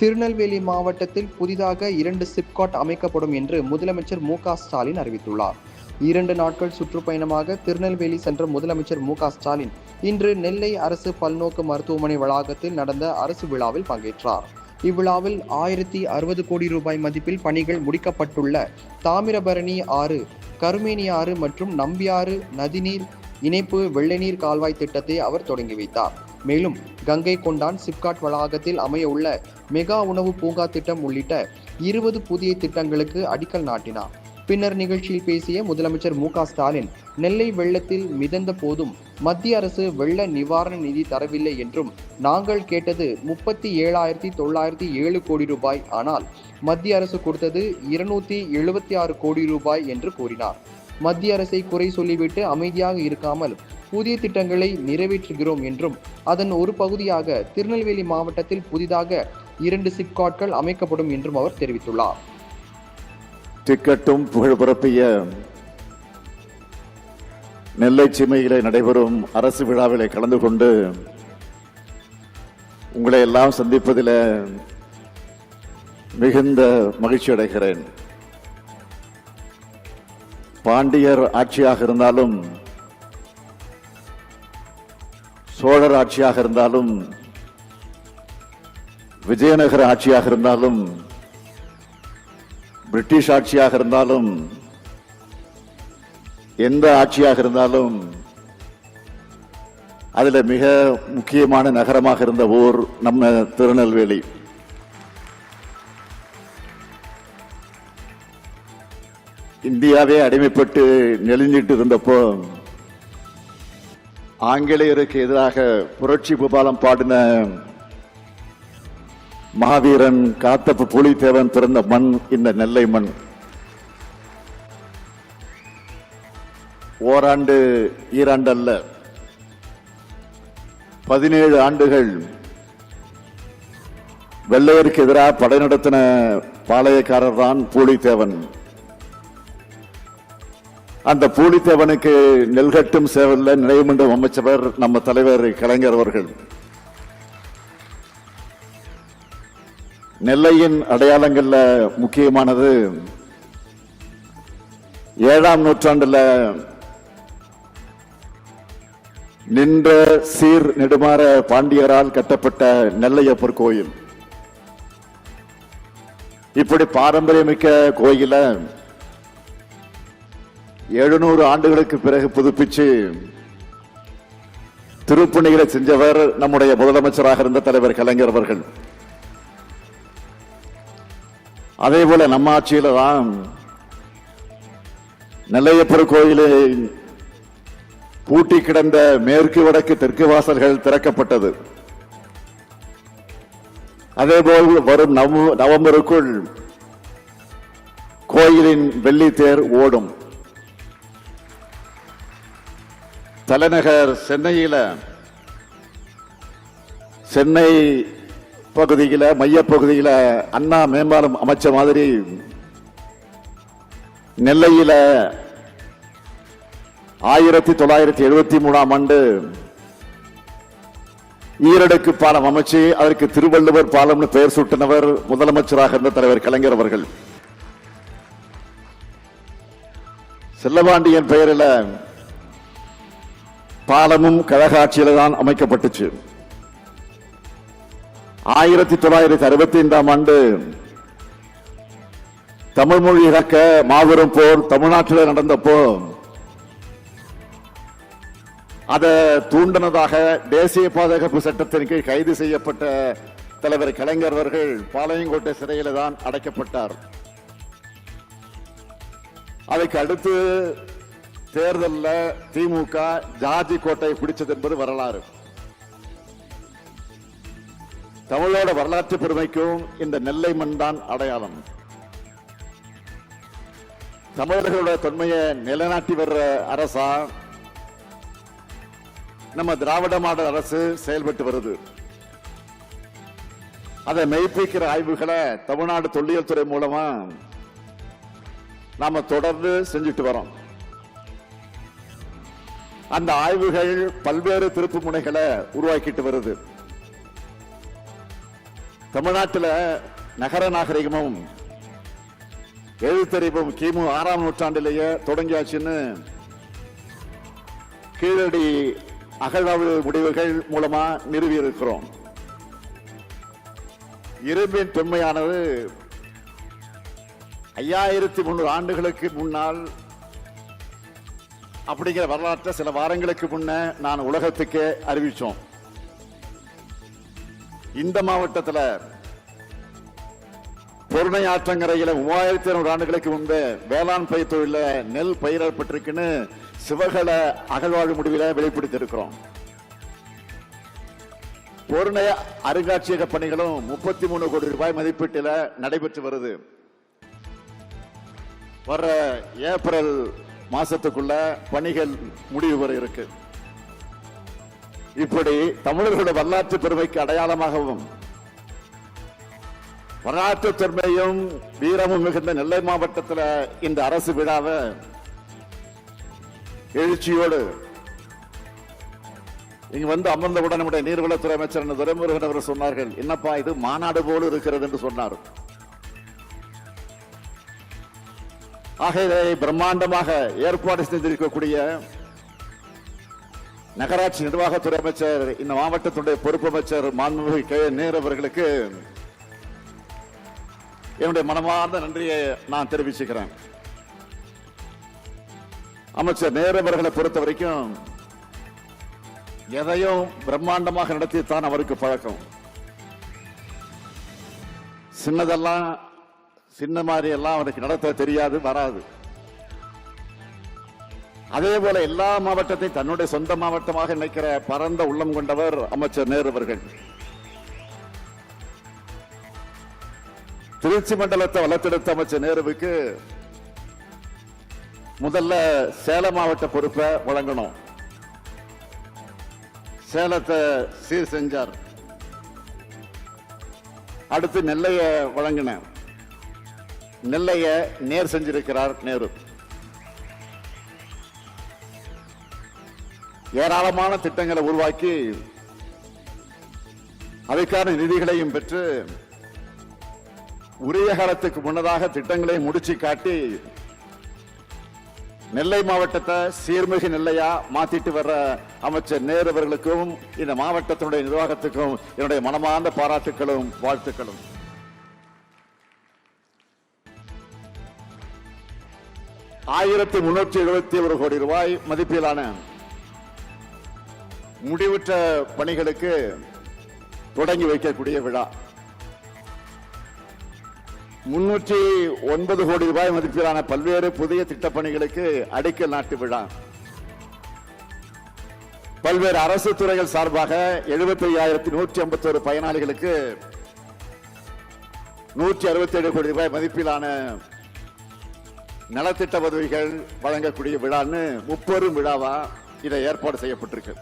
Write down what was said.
திருநெல்வேலி மாவட்டத்தில் புதிதாக இரண்டு சிப்காட் அமைக்கப்படும் என்று முதலமைச்சர் மு ஸ்டாலின் அறிவித்துள்ளார். இரண்டு நாட்கள் சுற்றுப்பயணமாக திருநெல்வேலி சென்ற முதலமைச்சர் மு ஸ்டாலின் இன்று நெல்லை அரசு பல்நோக்கு மருத்துவமனை வளாகத்தில் நடந்த அரசு விழாவில் பங்கேற்றார். இவ்விழாவில் ஆயிரத்தி அறுபது கோடி ரூபாய் மதிப்பில் பணிகள் முடிக்கப்பட்டுள்ள தாமிரபரணி ஆறு கருமேனி ஆறு மற்றும் நம்பியாறு நதிநீர் இணைப்பு வெள்ளநீர் கால்வாய் திட்டத்தை அவர் தொடங்கி வைத்தார். மேலும் கங்கை கொண்டான் சிப்காட் வளாகத்தில் அமைய உள்ள மெகா உணவு பூங்கா திட்டம் உள்ளிட்ட இருபது புதிய திட்டங்களுக்கு அடிக்கல் நாட்டினார். பின்னர் நிகழ்ச்சியில் பேசிய முதலமைச்சர் மு க ஸ்டாலின் நெல்லை வெள்ளத்தில் மிதந்த போதும் மத்திய அரசு வெள்ள நிவாரண நிதி தரவில்லை என்றும் நாங்கள் கேட்டது முப்பத்தி ஏழாயிரத்தி தொள்ளாயிரத்தி ஏழு கோடி ரூபாய். ஆனால் மத்திய அரசு கொடுத்தது இருநூத்தி எழுபத்தி ஆறு கோடி ரூபாய் என்று கூறினார். மத்திய அரசை குறை சொல்லிவிட்டு அமைதியாக இருக்காமல் புதிய திட்டங்களை நிறைவேற்றுகிறோம் என்றும் அதன் ஒரு பகுதியாக திருநெல்வேலி மாவட்டத்தில் புதிதாக இரண்டு சிப்காட்கள் அமைக்கப்படும் என்றும் அவர் தெரிவித்துள்ளார். டிக்கெட்டும் புகழ் பரப்பிய நெல்லை சீமையிலே நடைபெறும் அரசு விழாவிலே கலந்து கொண்டு உங்களை எல்லாம் சந்திப்பதில் மிகுந்த மகிழ்ச்சி அடைகிறேன் பாண்டியர் ஆட்சியாக இருந்தாலும் சோழர் ஆட்சியாக இருந்தாலும் விஜயநகர ஆட்சியாக இருந்தாலும் பிரிட்டிஷ் ஆட்சியாக இருந்தாலும் எந்த ஆட்சியாக இருந்தாலும் அதில் மிக முக்கியமான நகரமாக இருந்த ஊர் நம்ம திருநெல்வேலி. இந்தியாவே அடிமைப்பட்டு நெளிஞ்சிட்டு இருந்தப்போ ஆங்கிலேயருக்கு எதிராக புரட்சி பூபாலம் பாடின மாவீரன் காத்தப்பு புலித்தேவன் பிறந்த மண் இந்த நெல்லை மண். ஓராண்டு ஈராண்டு அல்ல பதினேழு ஆண்டுகள் வெள்ளையருக்கு எதிராக படை நடத்தின பாளையக்காரர் தான் பூலித்தேவன். அந்த பூலித்தேவனுக்கு நெல்கட்டும் சேவல்ல நினைவுமன்றம் அமைச்சவர் நம்ம தலைவர் கலைஞர் அவர்கள். நெல்லையின் அடையாளங்கள்ல முக்கியமானது ஏழாம் நூற்றாண்டுல நின்ற சீர் நெடுமாற பாண்டியரால் கட்டப்பட்ட நெல்லையப்பர் கோயில். இப்படி பாரம்பரியமிக்க கோயில எழுநூறு ஆண்டுகளுக்கு பிறகு புதுப்பிச்சு திருப்பணிகளை செஞ்சவர் நம்முடைய முதலமைச்சராக இருந்த தலைவர் கலைஞர் அவர்கள். அதே போல நம்ம ஆட்சியில தான் நெல்லையப்பர் கோயிலை பூட்டி கிடந்த மேற்கு வடக்கு தெற்கு வாசல்கள் திறக்கப்பட்டது. அதேபோல் வரும் நவம்பருக்குள் கோயிலின் வெள்ளி தேர் ஓடும். தலைநகர் சென்னையில் சென்னை பகுதியில மையப்பகுதியில் அண்ணா மேம்பாலம் அமைச்ச மாதிரி நெல்லையில் ஆயிரத்தி தொள்ளாயிரத்தி எழுபத்தி மூணாம் ஆண்டு ஈரடுக்கு பாலம் அமைச்சு அதற்கு திருவள்ளுவர் பாலம்னு பெயர் சூட்டினவர் முதலமைச்சராக இருந்த தலைவர் கலைஞர் அவர்கள். செல்லவாண்டியன் பெயரில் பாலமும் கழக ஆட்சியில தான் அமைக்கப்பட்டுச்சு. ஆயிரத்தி தொள்ளாயிரத்தி அறுபத்தி ஐந்தாம் ஆண்டு தமிழ் மொழி இறக்க மாபெரும் போர் தமிழ்நாட்டில் நடந்தப்போ அதை தூண்டினதாக தேசிய பாதுகாப்பு சட்டத்தின் கீழ் கைது செய்யப்பட்ட தலைவர் கலைஞர் அவர்கள் பாளையங்கோட்டை சிறையில தான் அடைக்கப்பட்டார். அதுக்கு அடுத்து தேர்தல்ல திமுக ஜாதி கோட்டை பிடிச்சது என்பது வரலாறு. தமிழோட வரலாற்று பெருமைக்கும் இந்த நெல்லை மண் தான் அடையாளம். தமிழர்களோட தொன்மையை நிலைநாட்டி வர்ற அரசா நம்ம திராவிட மாடல் அரசு செயல்பட்டு வருது. அதை மெய்ப்பிக்கிற ஆய்வுகளை தமிழ்நாடு தொல்லியல் துறை மூலமா நாம தொடர்ந்து செஞ்சுட்டு வரோம். அந்த ஆய்வுகள் பல்வேறு திருப்பு முனைகளை உருவாக்கிட்டு வருது. தமிழ்நாட்டில் நகர நாகரிகமும் எழுத்தறிவும் கிமு ஆறாம் நூற்றாண்டிலேயே தொடங்கியாச்சுன்னு கீழடி அகழ்வாய்வு முடிவுகள் மூலமா நிறுவி இருக்கிறோம். இரும்பின் தொன்மையானது ஐயாயிரத்தி முன்னூறு ஆண்டுகளுக்கு முன்னால் அப்படிங்கிற வரலாற்றை சில வாரங்களுக்கு முன்ன நான் உலகத்துக்கே அறிவிச்சோம். இந்த மாவட்டத்தில் பொருணை ஆற்றங்கரையில் மூவாயிரத்தி இருநூறு ஆண்டுகளுக்கு முன்பு வேளாண் பயிர் தொழில நெல் பயிரிடப்பட்டிருக்குன்னு சிவகல அகழ்வாழ்வு முடிவில் வெளிப்படுத்தியிருக்கிறோம். பொருணை அருங்காட்சியக பணிகளும் முப்பத்தி மூணு கோடி ரூபாய் மதிப்பீட்டில் நடைபெற்று வருது. வர்ற ஏப்ரல் மாசத்துக்குள்ள பணிகள் முடிவு வர இருக்கு. இப்படி தமிழர்களுடைய வரலாற்று பெருமைக்கு அடையாளமாகவும் வரலாற்று பெருமையும் வீரமும் மிகுந்த நெல்லை மாவட்டத்தில் இந்த அரசு விழாவை எழுச்சியோடு இங்க வந்து அமர்ந்தவுடன் நம்முடைய நீர்வளத்துறை அமைச்சர் துரைமுருகன் அவர் சொன்னார்கள் என்னப்பா இது? மாநாடு போல இருக்கிறது என்று சொன்னார். ஆக இதை பிரம்மாண்டமாக ஏற்பாடு செய்திருக்கக்கூடிய நகராட்சி நிர்வாகத்துறை அமைச்சர் இந்த மாவட்டத்துடைய பொறுப்பு அமைச்சர் மாண்புமிகு கே. நேர் அவர்களுக்கு என்னுடைய மனமார்ந்த நன்றியை நான் தெரிவிச்சுக்கிறேன். அமைச்சர் நேரு அவர்களை பொறுத்த வரைக்கும் எதையும் பிரம்மாண்டமாக நடத்தித்தான் அவருக்கு பழக்கம். சின்னதெல்லாம் சின்ன மாதிரி எல்லாம் அவருக்கு நடத்த தெரியாது வராது. அதே போல எல்லா மாவட்டத்தையும் தன்னுடைய சொந்த மாவட்டமாக நினைக்கிற பரந்த உள்ளம் கொண்டவர் அமைச்சர் நேரு அவர்கள். திருச்சி மண்டலத்தை வளர்த்தெடுத்த அமைச்சர் நேருவுக்கு முதல்ல சேலம் மாவட்ட பொறுப்பை வழங்கணும். சேலத்தை சீர் செஞ்சார். அடுத்து நெல்லையை வழங்கினேன். நெல்லைய நேர் செஞ்சிருக்கிறார் நேரு. ஏராளமான திட்டங்களை உருவாக்கி அதற்கான நிதிகளையும் பெற்று உரிய காலத்துக்கு முன்னதாக திட்டங்களை முடிச்சு காட்டி நெல்லை மாவட்டத்தை சீர்மிகு நெல்லையா மாத்திட்டு வர்ற அமைச்சர் நேரு அவர்களுக்கும் இந்த மாவட்டத்தினுடைய நிர்வாகத்துக்கும் என்னுடைய மனமார்ந்த பாராட்டுகளும் வாழ்த்துக்களும். ஆயிரத்தி முன்னூற்றி எழுபத்தி ஒரு கோடி ரூபாய் மதிப்பிலான முடிவுற்ற பணிகளுக்கு தொடங்கி வைக்கக்கூடிய விழா. முன்னூற்றி ஒன்பது கோடி ரூபாய் மதிப்பிலான பல்வேறு புதிய திட்டப்பணிகளுக்கு அடிக்கல் நாட்டு விழா. பல்வேறு அரசு துறைகள் சார்பாக எழுபத்தி ஐயாயிரத்தி நூற்றி ஐம்பத்தோரு பயனாளிகளுக்கு நூற்றி அறுபத்தி ஏழு கோடி ரூபாய் மதிப்பிலான நலத்திட்ட உதவிகள் வழங்கக்கூடிய விழான்னு முப்பெரும் விழாவா இதை ஏற்பாடு செய்யப்பட்டிருக்கு.